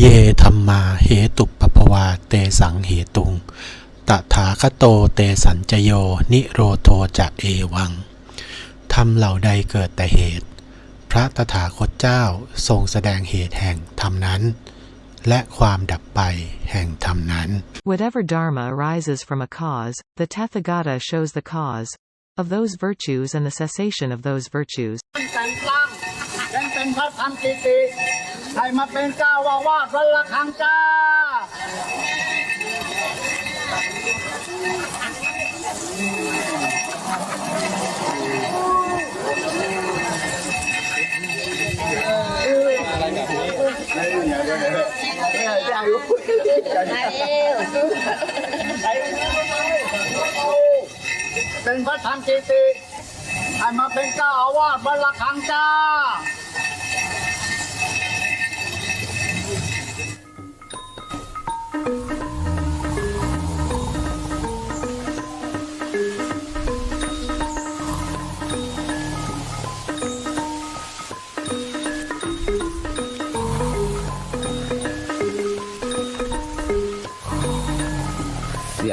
เยธรรมาเหตุปปภวาเตสังเหตุง ตถาคโตเตสัญจโย นิโรโทจะเอวัง ธรรมเหล่าใดเกิดแต่เหตุ พระตถาคตเจ้าทรงแสดงเหตุแห่งธรรมนั้น และความดับไปแห่งธรรมนั้น Whatever dharma arises from a cause, the Tathagata shows the cause of those virtues and the cessation of those virtues. เป็นพระธรรมกิติให้มาเป็นเจ้าอาวาสวัดละคังจ้าเป็นพระธรรมกิติให้มาเป็นเจ้าอาวาสวัดละคังจ้า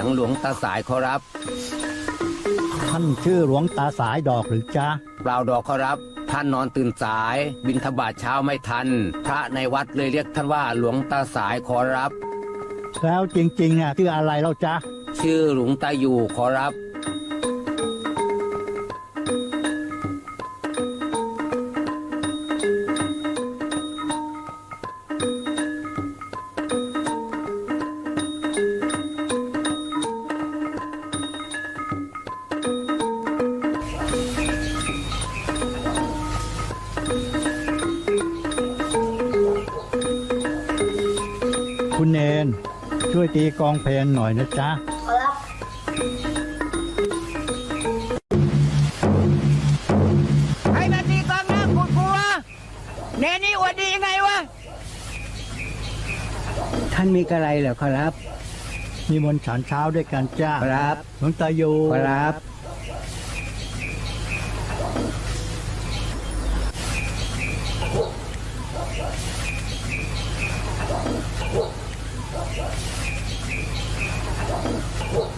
งหลวงตาสายขอรับ ท่านชื่อหลวงตาสายดอกหรือจ๊ะเปล่าดอกขอรับ ท่านนอนตื่นสาย บินทบาทเช้าไม่ทัน พระในวัดเลยเรียกท่านว่าหลวงตาสายขอรับ แล้วจริงๆอะชื่ออะไรแล้วจ๊ะชื่อหลวงตาอยู่ขอรับ ช่วยตีกลองเพลงหน่อยนะจ๊ะให้นาทีกองหน้าขุดหัวเนนี่อวดดียังไงวะ ท่านมีกระไรเหรอครับ มีมนต์ฉันเช้าด้วยกันจ้าครับ หลวงตาอยู่ครับ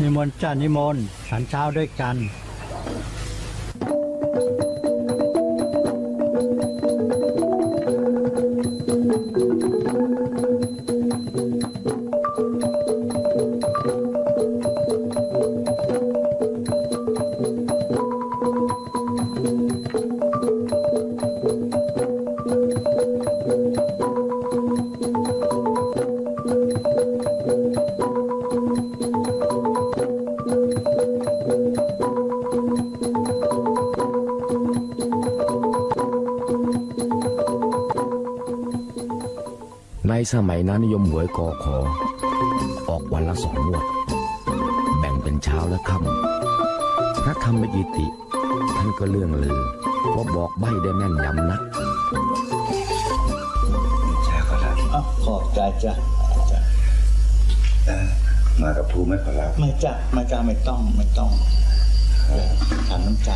นิมนต์จ้านิมนต์ฉันเช้าด้วยกัน สมัยนั้นนิยมหวยกอขอ ออกวันละสองงวด แบ่งเป็นเช้าและค่ำพระธรรมยิติ ท่านก็เรื่องลือว่าบอกใบ้ได้แม่นยำนักขอบใจจ้ะมากับภูไม่ขอรับไม่จ้ะไม่จ้ะไม่ต้องไม่ต้องทานน้ำใจ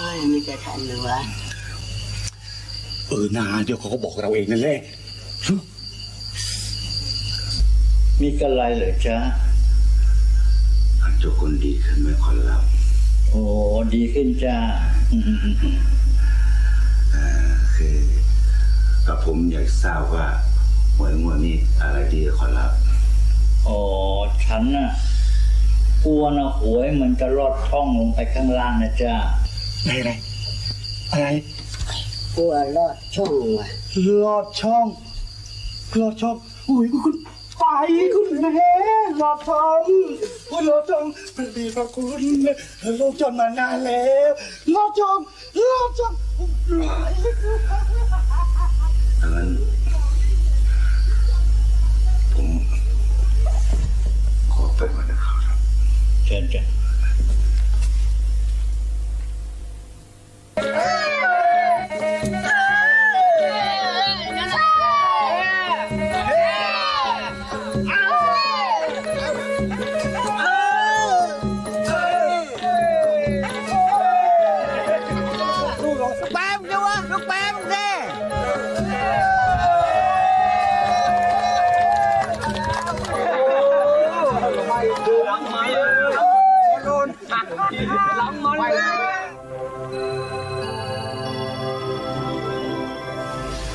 ไม่มีแต่ทันหรือวะ เออนาเดี๋ยวเขาก็บอกเราเองนั่นแหละ มีกระไรเหรอจ๊ะเจ้าคนดีขึ้นไม่ขอรับโอ้ดีขึ้นจ้าคือกับผมอยากทราบว่าหวยงวดนี้อะไรดีขอรับอ๋อฉันน่ะกลัวนะหวยมันจะลอดช่องลงไปข้างล่างนะจ้าอะไรอะไรกลัวรอดช่องว่ะลอดช่อง ลอดช่องอุ้ยคุณไปคุณแม่ลอดช่องอุ้ยลอดช่องพระดีพระคุณลอดช่องมานานแล้วลอดช่องลอดช่องดังนั้นผมขอไปก่อนนะครับเชิญจ้ะแ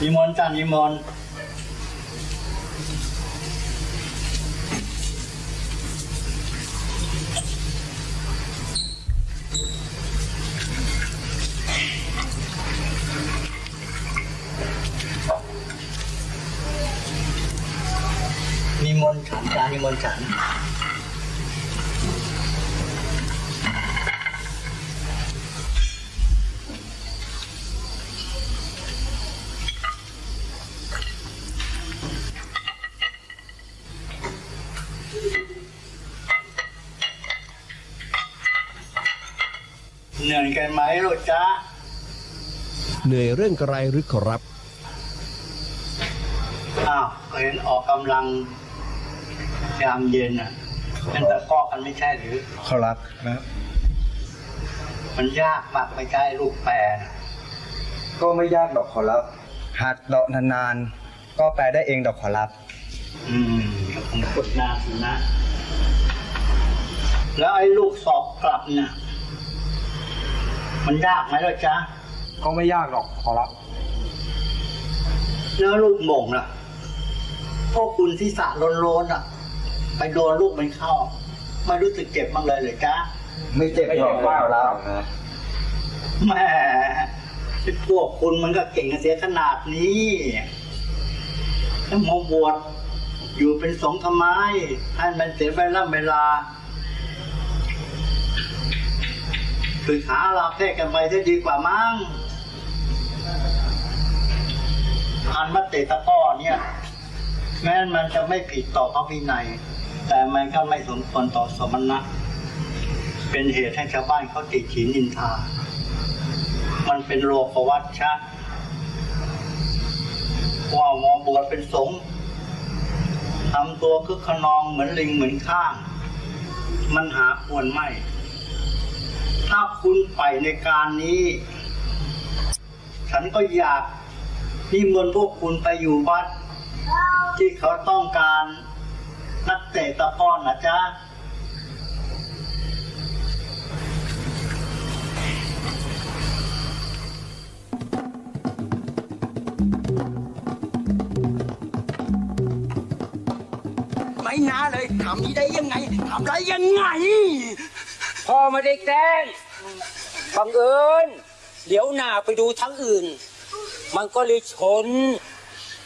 นิมนต์จ้านิมนต์ฉันจ้านิมนต์ฉัน เหนื่อยกันไหมลูกจ๊ะเหนื่อยเรื่องอะไรหรือขอรับอ้าวเห็นออกกำลังยามเย็นอะเป็นตะกร้อกันไม่ใช่หรือ ขอรับครับ มันยากมากไม่ใช่ลูกแปรน่ะก็ไม่ยากดอกขอรับ หัดเดาะนานๆก็แปลได้เองดอกขอรับ อืมก็คงกดนานสินะ แล้วไอ้ลูกสอบกลับเนี่ย มันยากไหมล่ะจ๊ะก็ไม่ยากดอกขอรับแล้วลูกโมงล่ะ พวกคุณที่สระโลนๆอะ ไปโดนลูกมันเข้า ไม่รู้สึกเจ็บบ้างเลยเหรอจ๊ะไม่เจ็บหรอกว่าแล้วแหม่ที่พวกคุณมันก็เก่งกันเสียขนาดนี้แล้วมาบวชอยู่เป็นสงฆ์ทำไมให้มันเสียเวลาเวลา คือหาลาเพศกันไปจะดีกว่ามั้งอันมาเตตะก้อเนี่ย แม้มันจะไม่ผิดต่อพระวินัย แต่มันก็ไม่สมควรต่อสมณะเป็นเหตุให้ชาวบ้านเขาติดฉินนินทา มันเป็นโลกวัฏชะว่ามอบวชเป็นสงฆ์ทำตัวคึกขนองเหมือนลิงเหมือนข้าง มันหาควรไม่ ถ้าคุณไปในการนี้ ฉันก็อยากนิมนต์พวกคุณไปอยู่วัด ที่เขาต้องการนักเตะตะก้อนนะจ๊ะไม่น่าเลยทำนี้ได้ยังไงทำได้ยังไง พ่อไม่ได้แกล้งบังเอิญเดี๋ยวหน้าไปดูทั้งอื่น มันก็เลยชน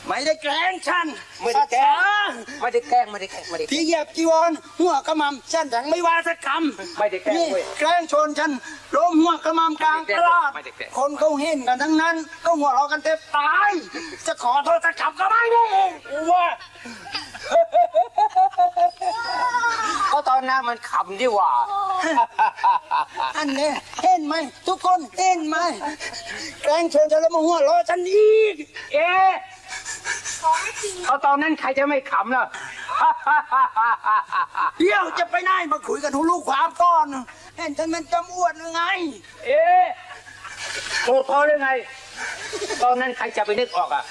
ไม่ได้แกล้งฉันไม่ได้แกล้งช้าไม่ได้แกล้งไม่ได้แกล้งไม่ได้ๆแกล้ที่งเหยียบจีวรหัวกระหมำฉันแทงไม่ว่าสักคำไม่ได้แกล้งนี่เว้ย แกล้งชนฉันล้มหัวกระหมำกลางตลาดไม่ได้แกล้ง คนเขาเห็นกันทั้งนั้น ก็หัวเราะกันเต็มตาย จะขอโทษสักคำก็ไม่ได้ว่า ก็ตอนนั้นมันขำดีหว่า อันนี้เห็นไหมทุกคนเห็นไหมแกล้งชนฉันแล้วมาหัวเราะฉันอีก เอ๊ะเอาตอนนั้นใครจะไม่ขำล่ะ เดี๋ยวจะไปไหนมาคุยกันทุลูกความก่อนเห็นฉันมันจำอวดหรือไง เอ๊ะโกรธพอหรือไง ตอนนั้นใครจะไปนึกออกอะ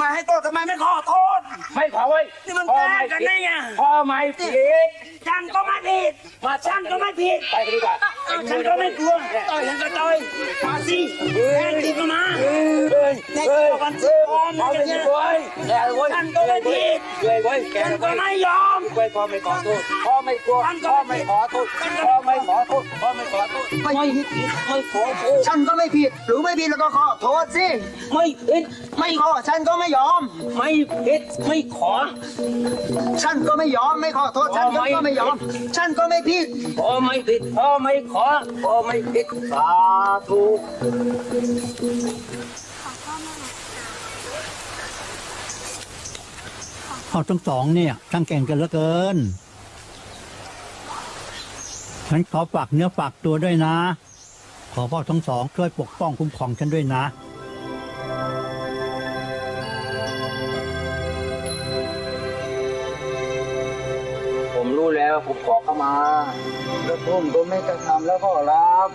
มาให้โทษทำไมไม่ขอโทษ ไม่ขอไว้ยนี่มันพ่อแกล้ไม่งกันผิดได้ไง พ่อไม่ผิดฉันก็ไม่ผิดมาฉันก็ไม่ผิดไปกันดีกว่าเอาฉันก็ไม่กลัวต่อยฉันก็ต่อยมาสิแน่จริงก็มาเฮ้ยในเฮ้เกี่ยยวกันสิ พร้อมพ่อนะไม่ผิเว้ยแกเว้ยันก็ไม่ผิดเว้ยเว้ยแกฉันเว้ก็ยไม่ยอมเว้ยพ่อไม่ขอโทษพ่อไม่กลัวฉันก็พ่อไม่ไม่ขอโทษพ่อไม่ขอโทษพ่อไม่ขอโทษไม่ผิดไม่ขอโทษฉันก็ไม่ผิด หรือไม่ผิดแล้วก็ขอโทษสิ ไม่ผิดไม่ขอฉันก็ไม่ยอม ไม่ผิดไม่ขอฉันก็ไม่ยอม ไม่ขอโทษฉันก็ไม่ยอม ฉันก็ไม่ผิด พ่อไม่ผิดพ่อไม่ขอพ่อไม่ผิดสาธุ เขาทั้งสองเนี่ยช่างเก่งกันเหลือเกินฉันขอฝากเนื้อฝากตัวด้วยนะ ขอพ่อทั้งสองช่วยปกป้องคุ้มครองฉันด้วยนะผมรู้แล้วผมขอเข้ามาแล้วผมก็ไม่กระทำแล้วขอรับ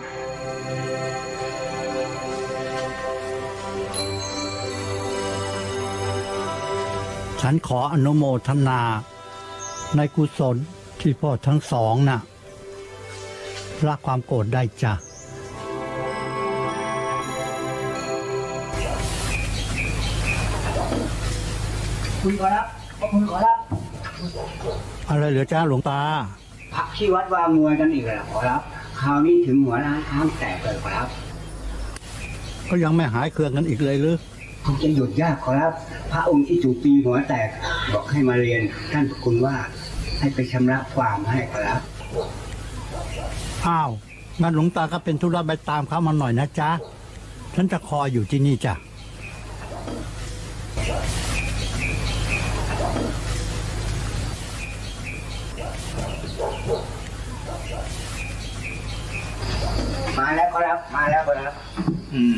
ฉันขออนุโมทนา ในกุศลที่พ่อทั้งสองน่ะละความโกรธได้จ้ะพคุณขอรับขอบคุณขอรับ อะไรเหลือจ้าหลวงตาพระที่วัดว่ามวยกันอีกแล้วขอรับ คราวนี้ถึงหัวล้างท้างแตกเลยขอรับ ก็ยังไม่หายเครื่องกันอีกเลยหรือ คงจะหยุดยากขอรับ พระองค์ที่ถูกตีหัวแตกบอกให้มาเรียนท่านพระคุณว่าให้ไปชำระความให้ขอรับ อ้าวงั้นหลวงตาก็เป็นธุระไปตามเขามาหน่อยนะจ๊ะ ฉันจะคอยอยู่ที่นี่จ้ะ มาแล้วขอรับ มาแล้วขอรับ อืม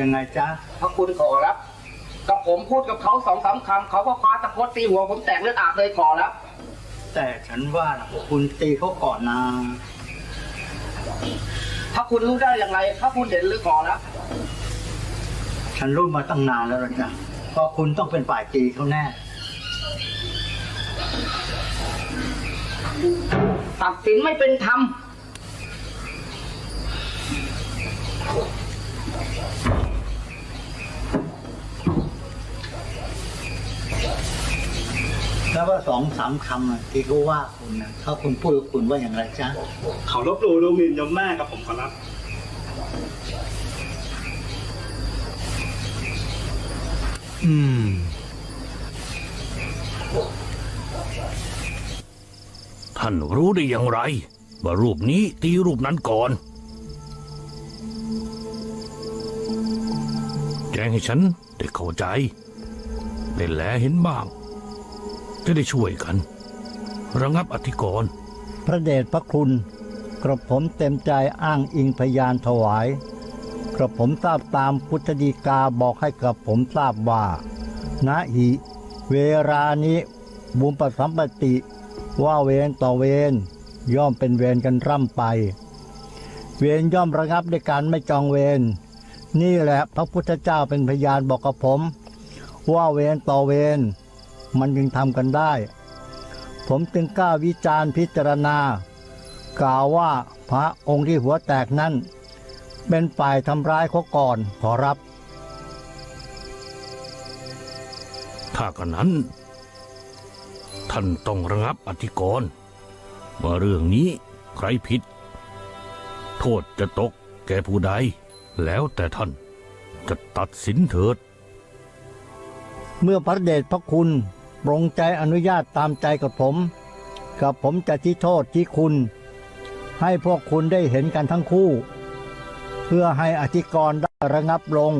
ยังไงจ๊ะพระคุณขอรับกับผมพูดกับเขาสองสามคำเขาก็คว้าตะพดตีหัวผมแตกเลือดอาบเลยขอรับ แต่ฉันว่านะคุณตีเขาก่อนนะพระคุณรู้ได้อย่างไรพระคุณเห็นหรือขอรับฉันรู้มาตั้งนานแล้วล่ะจ้ะเพราะคุณต้องเป็นฝ่ายตีเขาแน่ตัดสินไม่เป็นธรรม แล้วว่า สองสามคำอะที่เขาว่าคุณนะถ้าคุณพูดกับคุณว่าอย่างไรจ๊ะเขาลบหลู่ดูหมิ่นยมแม่กับผมขอรับอืม ท่านรู้ได้อย่างไรว่ารูปนี้ตีรูปนั้นก่อน แจ้งให้ฉันได้เข้าใจได้แลเห็นบ้าง จะได้ช่วยกัน ระงับอธิกรณ์พระเดชพระคุณ กระผมเต็มใจอ้างอิงพยานถวาย กระผมทราบตามพุทธดีกาบอกให้กระผมทราบว่าณหิเวรานิบุมปสัมปติ ว่าเวรต่อเวรย่อมเป็นเวรกันร่ำไป เวรย่อมระงับด้วยการไม่จองเวรนี่แหละพระพุทธเจ้าเป็นพยานบอกกับผม ว่าเวรต่อเวร มันจึงทำกันได้ ผมจึงกล้าวิจารณ์พิจารณา กล่าวว่าพระองค์ที่หัวแตกนั้น เป็นฝ่ายทำร้ายเขาก่อนขอรับ ถ้ากันนั้น ท่านต้องระงับอธิกรณ์ว่าเรื่องนี้ใครผิด โทษจะตกแก่ผู้ใด แล้วแต่ท่านจะตัดสินเถิด เมื่อพระเดชพระคุณ ปรงใจอนุญาตตามใจกับผม กับผมจะที่โทษที่คุณ ให้พวกคุณได้เห็นกันทั้งคู่ เพื่อให้อธิกรณ์ได้ระงับลง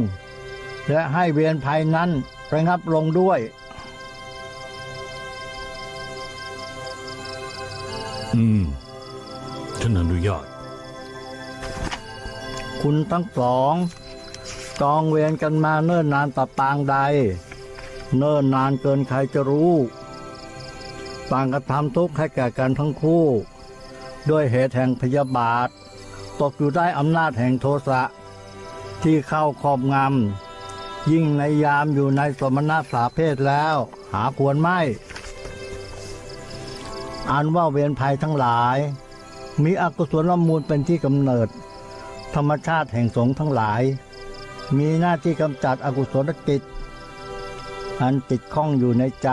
และให้เวียนภัยนั้นระงับลงด้วย อืมฉันอนุญาต คุณทั้งสองจองเวรกันมาเนิ่นนานต่อปางใด เนิ่นนานเกินใครจะรู้ต่างกระทำทุกข์ให้แก่กันทั้งคู่ ด้วยเหตุแห่งพยาบาท ตกอยู่ได้อำนาจแห่งโทสะ ที่เข้าครอบงำ ยิ่งในยามอยู่ในสมณะสาเพศแล้ว หาควรไม่ อันว่าเวรภัยทั้งหลาย มีอกุศลมูลเป็นที่กำเนิด ธรรมชาติแห่งสงฆ์ทั้งหลาย มีหน้าที่กำจัดอกุศลกิจ อันติดข้องอยู่ในใจ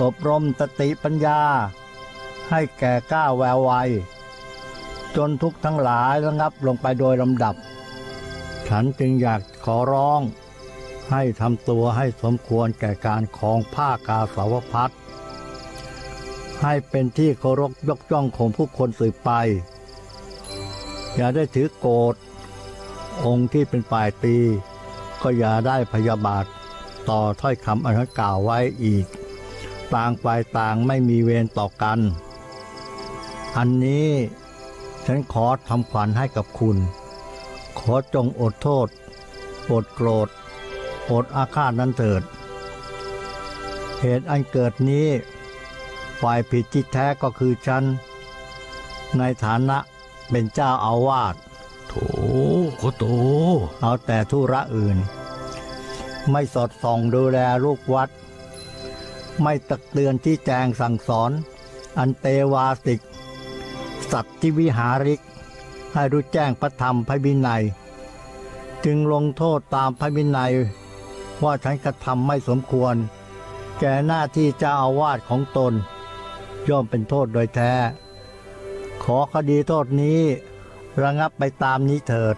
อบรมสติปัญญา ให้แก่ก้าวแววไวจนทุกข์ทั้งหลายระงับลงไปโดยลำดับ ฉันจึงอยากขอร้อง ให้ทำตัวให้สมควรแก่การครองผ้ากาสาวพัดให้เป็นที่เคารพยกย่องของผู้คนสืบไป อย่าได้ถือโกรธองค์ที่เป็นฝ่ายตี ก็อย่าได้พยาบาท ต่อถ้อยคำอันนั้นกล่าวไว้อีก ต่างฝ่ายต่างไม่มีเวรต่อกัน อันนี้ฉันขอทำขวัญให้กับคุณ ขอจงอดโทษ อดโกรธ อดอาฆาตนั้นเถิด เหตุอันเกิดนี้ ฝ่ายผิดที่แท้ก็คือฉัน ในฐานะเป็นเจ้าอาวาสโถโคโต เอาแต่ธุระอื่น ไม่สอดส่องดูแลลูกวัด ไม่ตักเตือนที่แจงสั่งสอน อันเตวาสิก สัตว์ที่วิหาริก ให้รู้แจ้งพระธรรมพระวินัย จึงลงโทษตามพระวินัย ว่าฉันกระทำไม่สมควร แก่หน้าที่เจ้าอาวาสของตน ย่อมเป็นโทษโดยแท้ ขอคดีโทษนี้ระงับไปตามนี้เถิด